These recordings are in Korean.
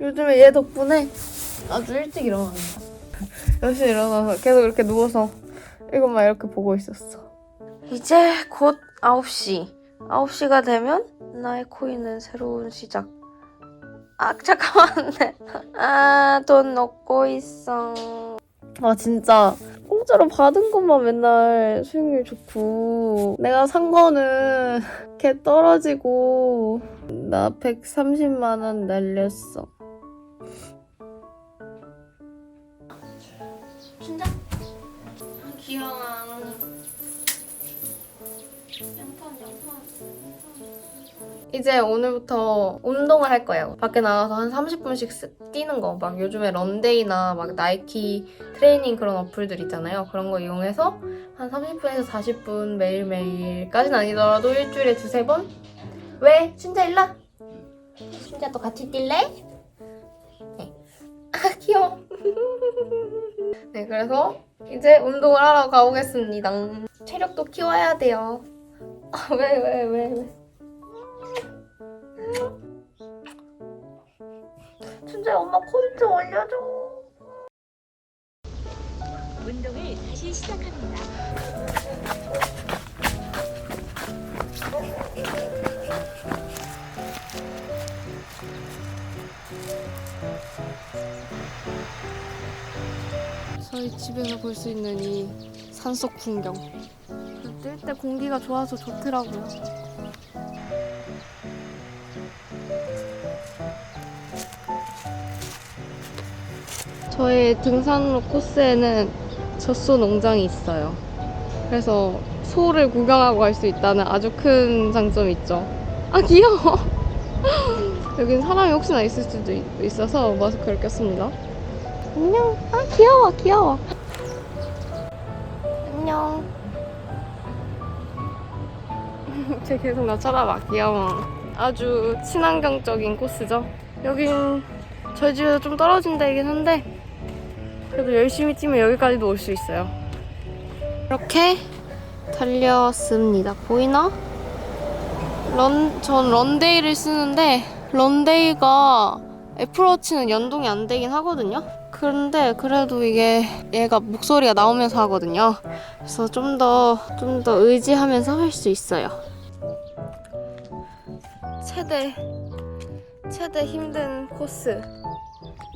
요즘에 얘 덕분에 아주 일찍 일어납니다. 열심히 일어나서 계속 이렇게 누워서 이것만 이렇게 보고 있었어. 이제 곧 9시. 9시가 되면 나의 코인은 새로운 시작. 아, 잠깐만. 아, 돈 넣고 있어. 아, 진짜. 공짜로 받은 것만 맨날 수익률 좋고. 내가 산 거는 개 떨어지고. 나 130만원 날렸어. 귀여워. 이제 오늘부터 운동을 할 거예요. 밖에 나가서 한 30분씩 뛰는 거. 막 요즘에 런데이나 막 나이키 트레이닝 그런 어플들 있잖아요. 그런 거 이용해서 한 30분에서 40분 매일매일까지는 아니더라도 일주일에 두세 번? 왜? 춘자 일라? 춘자 또 같이 뛸래? 네. 아 귀여워. 네 그래서 이제 운동을 하러 가보겠습니다. 체력도 키워야 돼요. 아, 왜, 왜, 왜, 왜. 춘자 엄마 코인 좀 올려줘. 운동을 다시 시작합니다. 저희 집에서 볼 수 있는 이 산속 풍경. 뛸때 공기가 좋아서 좋더라고요. 저의 등산로 코스에는 젖소 농장이 있어요. 그래서 소를 구경하고 갈 수 있다는 아주 큰 장점이 있죠. 아 귀여워. 여긴 사람이 혹시나 있을 수도 있- 있어서 마스크를 꼈습니다. 안녕. 아 귀여워 귀여워. 안녕. 쟤 계속 나 쳐다봐 귀여워. 아주 친환경적인 코스죠. 여긴 저희 집에서 좀 떨어진 데이긴 한데 그래도 열심히 뛰면 여기까지도 올 수 있어요. 이렇게 달렸습니다. 보이나? 런, 전 런데이를 쓰는데 런데이가 애플워치는 연동이 안 되긴 하거든요. 그런데 그래도 이게 얘가 목소리가 나오면서 하거든요. 그래서 좀 더 좀 더 의지하면서 할 수 있어요. 최대 최대 힘든 코스.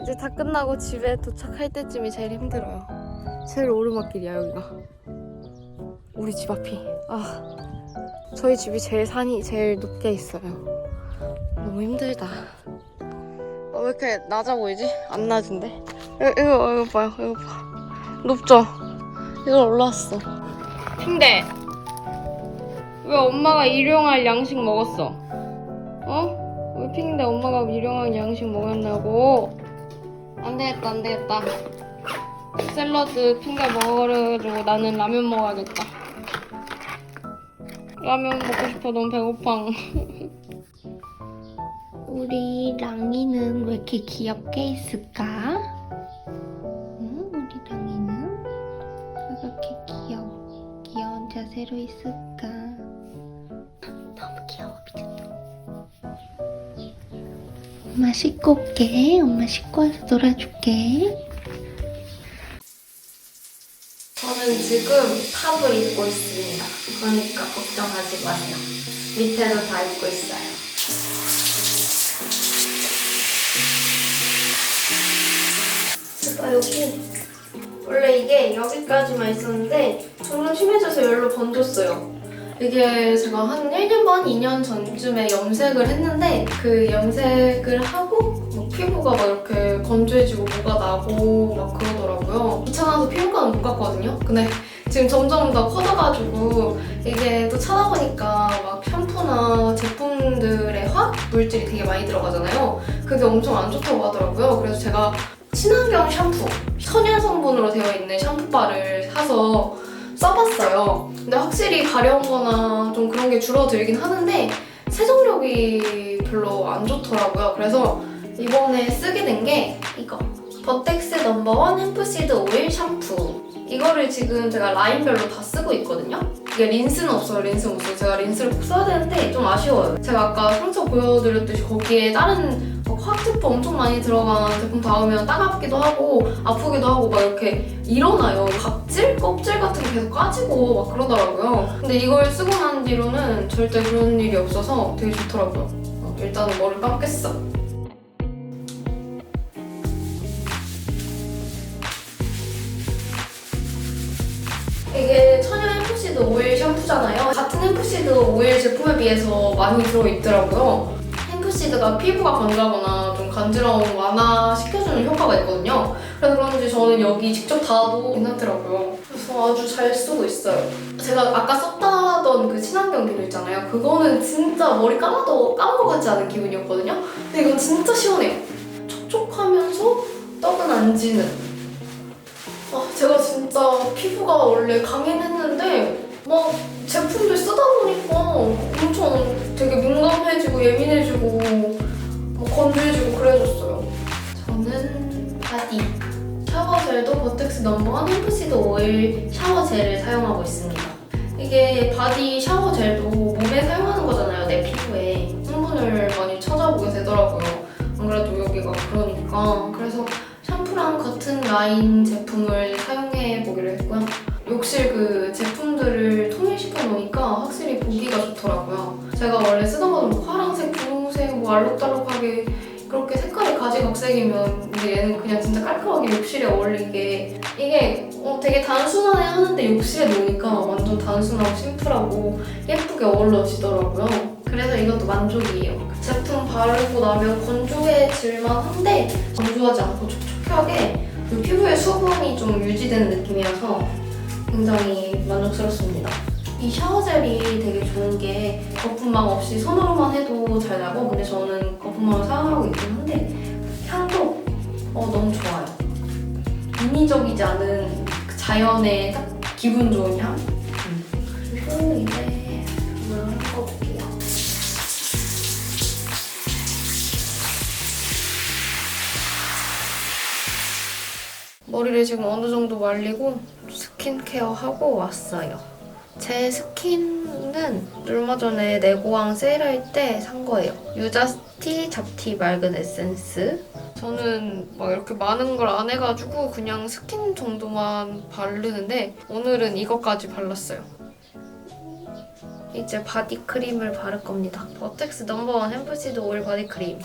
이제 다 끝나고 집에 도착할 때쯤이 제일 힘들어요. 제일 오르막길이야 여기가. 우리 집 앞이. 아 저희 집이 제일 산이 제일 높게 있어요. 너무 힘들다. 어, 왜 이렇게 낮아 보이지? 안 낮은데? 이거, 이거, 이거 봐요. 이거 봐. 높죠? 이거 올라왔어. 핑대! 왜 엄마가 일용할 양식 먹었어? 어? 왜 핑대 엄마가 일용할 양식 먹었냐고? 안 되겠다, 안 되겠다. 샐러드 핑대 먹으려고 나는 라면 먹어야겠다. 라면 먹고 싶어. 너무 배고파. 우리 랑이는 왜 이렇게 귀엽게 있을까? 자세로 있을까? 너무 귀여워, 미쳤다. 엄마 씻고 올게. 엄마 씻고 와서 놀아줄게. 저는 지금 탑을 입고 있습니다. 그러니까 걱정하지 마세요. 밑에도 다 입고 있어요. 제가 여기 원래 이게 여기까지만 있었는데 점점 심해져서 열로 번졌어요. 이게 제가 한 1년 반, 2년 전쯤에 염색을 했는데 그 염색을 하고 막 피부가 막 이렇게 건조해지고 뭐가 나고 막 그러더라고요. 귀찮아서 피부과는 못 갔거든요. 근데 지금 점점 더 커져가지고 이게 또 찾아보니까 막 샴푸나 제품들의 화학 물질이 되게 많이 들어가잖아요. 그게 엄청 안 좋다고 하더라고요. 그래서 제가 친환경 샴푸, 천연 성분으로 되어 있는 샴푸바를 사서 써봤어요. 근데 확실히 가려운 거나 좀 그런 게 줄어들긴 하는데 세정력이 별로 안 좋더라고요. 그래서 이번에 쓰게 된 게 이거. 버텍스 넘버원 햄프시드 오일 샴푸. 이거를 지금 제가 라인별로 다 쓰고 있거든요. 이게 린스는 없어요. 린스는 없어요. 제가 린스를 꼭 써야 되는데 좀 아쉬워요. 제가 아까 상처 보여드렸듯이 거기에 다른 막 화학 제품 엄청 많이 들어간 제품 닿으면 따갑기도 하고 아프기도 하고 막 이렇게 일어나요. 각질? 껍질 같은 게 계속 까지고 막 그러더라고요. 근데 이걸 쓰고 난 뒤로는 절대 그런 일이 없어서 되게 좋더라고요. 어, 일단은 머리를 감겠어. 이게 천연 햄프시드 오일 샴푸잖아요. 같은 햄프시드 오일 제품에 비해서 많이 들어있더라고요. 햄프시드가 피부가 건조하거나 좀 간지러움 완화시켜주는 효과가 있거든요. 그래서 그런지 저는 여기 직접 닿아도 괜찮더라고요. 그래서 아주 잘 쓰고 있어요. 제가 아까 썼다던 그 친환경 비누 있잖아요. 그거는 진짜 머리 감아도 감은 것 같지 않은 기분이었거든요. 근데 이건 진짜 시원해요. 촉촉하면서 떡은 안 지는. 아, 제가 진짜 피부가 원래 강긴 했는데 막 제품들 쓰다 보니까 엄청 되게 민감해지고 예민해지고 막 건조해지고 그래졌어요. 저는 바디 샤워젤도 버텍스 넘버원 햄프시드 오일 샤워젤을 사용하고 있습니다. 이게 바디 샤워젤도 몸에 사용하는 거잖아요, 내 피부에. 성분을 많이 찾아보게 되더라고요. 안 그래도 여기가 그러니까. 그래서 샴푸랑 같은 라인 제품을 사용해 보기로 했고요. 욕실 그 제품들을 통일시켜 놓으니까 확실히 보기가 좋더라고요. 제가 원래 쓰던 거는 뭐 파란색, 분홍색, 뭐 알록달록하게 그렇게 색깔이 가지각색이면 근데 얘는 그냥 진짜 깔끔하게 욕실에 어울리게 이게 어, 되게 단순하게 하는데 욕실에 놓으니까 완전 단순하고 심플하고 예쁘게 어우러지더라고요. 그래서 이것도 만족이에요. 제품 바르고 나면 건조해질만 한데 건조하지 않고 촉촉하게 그 피부의 수분이 좀 유지되는 느낌이어서 굉장히 만족스럽습니다. 이 샤워젤이 되게 좋은 게 거품망 없이 손으로만 해도 잘 나고 근데 저는 거품망을 사용하고 있긴 한데 향도 어, 너무 좋아요. 인위적이지 않은 그 자연의 딱 기분 좋은 향. 머리를 지금 어느 정도 말리고 스킨케어 하고 왔어요. 제 스킨은 얼마 전에 내고왕 세일할 때 산 거예요. 유자스티 잡티 맑은 에센스. 저는 막 이렇게 많은 걸 안 해가지고 그냥 스킨 정도만 바르는데 오늘은 이것까지 발랐어요. 이제 바디 크림을 바를 겁니다. 버텍스 넘버원 햄프시드 오일 바디 크림.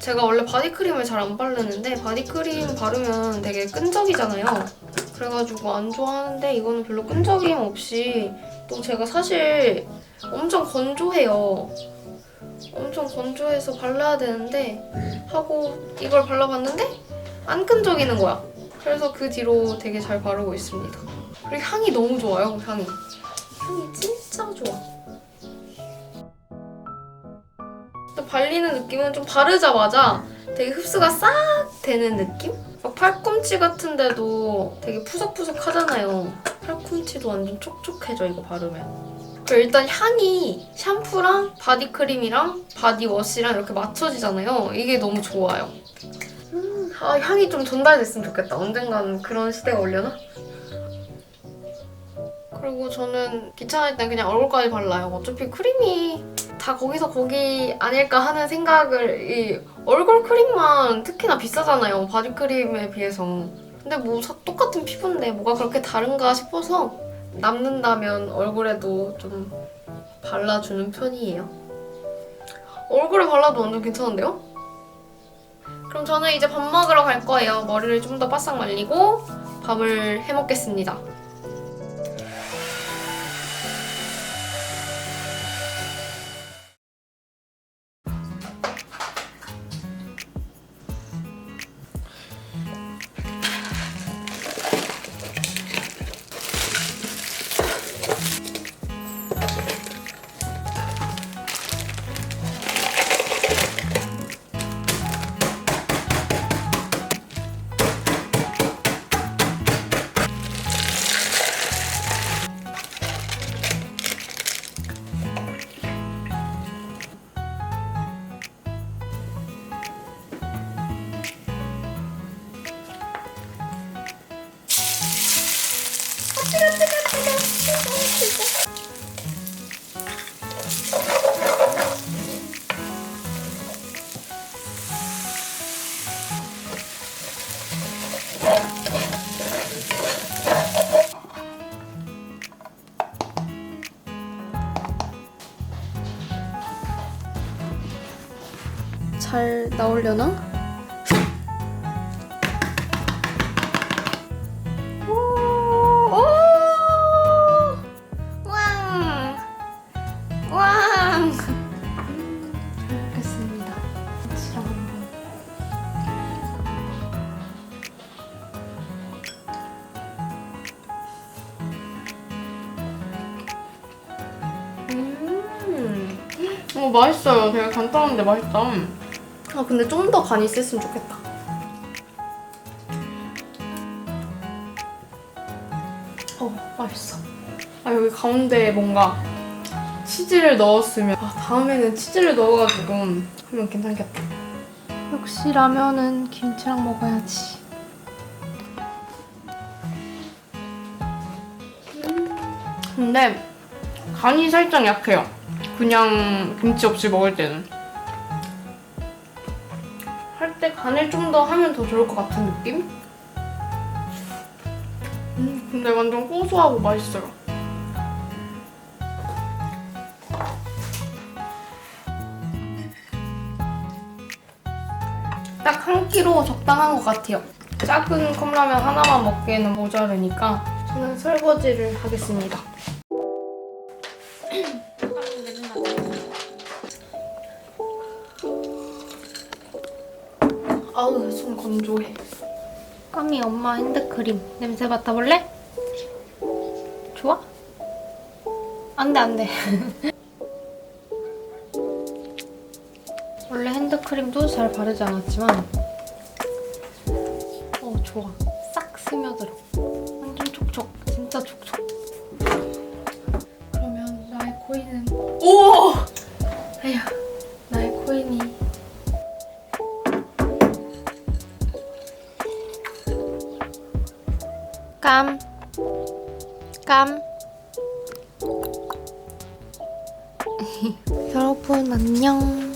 제가 원래 바디크림을 잘 안 바르는데 바디크림 바르면 되게 끈적이잖아요. 그래가지고 안 좋아하는데 이거는 별로 끈적임 없이 또 제가 사실 엄청 건조해요. 엄청 건조해서 발라야 되는데 하고 이걸 발라봤는데 안 끈적이는 거야. 그래서 그 뒤로 되게 잘 바르고 있습니다. 그리고 향이 너무 좋아요, 향이. 향이 진짜 좋아. 발리는 느낌은 좀 바르자마자 되게 흡수가 싹 되는 느낌? 막 팔꿈치 같은데도 되게 푸석푸석 하잖아요. 팔꿈치도 완전 촉촉해져 이거 바르면. 일단 향이 샴푸랑 바디크림이랑 바디워시랑 이렇게 맞춰지잖아요. 이게 너무 좋아요. 음, 아 향이 좀 전달됐으면 좋겠다. 언젠간 그런 시대가 오려나? 그리고 저는 귀찮을 땐 그냥 얼굴까지 발라요. 어차피 크림이 다 거기서 거기 아닐까 하는 생각을 이 얼굴 크림만 특히나 비싸잖아요. 바디 크림에 비해서. 근데 뭐 사- 똑같은 피부인데 뭐가 그렇게 다른가 싶어서 남는다면 얼굴에도 좀 발라주는 편이에요. 얼굴에 발라도 완전 괜찮은데요? 그럼 저는 이제 밥 먹으러 갈 거예요. 머리를 좀 더 바싹 말리고 밥을 해 먹겠습니다. 잘 나오려나? 어, 맛있어요. 되게 간단한데 맛있다. 아 근데 좀 더 간이 셌으면 좋겠다. 어 맛있어. 아 여기 가운데에 뭔가 치즈를 넣었으면 아 다음에는 치즈를 넣어가지고 하면 괜찮겠다. 역시 라면은 김치랑 먹어야지. 음, 근데 간이 살짝 약해요. 그냥 김치 없이 먹을 때는. 할 때 간을 좀 더 하면 더 좋을 것 같은 느낌? 음, 근데 완전 고소하고 맛있어요. 딱 한 끼로 적당한 것 같아요. 작은 컵라면 하나만 먹기에는 모자르니까 저는 설거지를 하겠습니다. 건조해. 까미 엄마 핸드크림 냄새 맡아볼래? 좋아? 안돼 안돼. 원래 핸드크림도 잘 바르지 않았지만 어 좋아. 싹 스며들어. 완전 촉촉. 진짜 촉촉. 깜, 깜. 여러분, 안녕.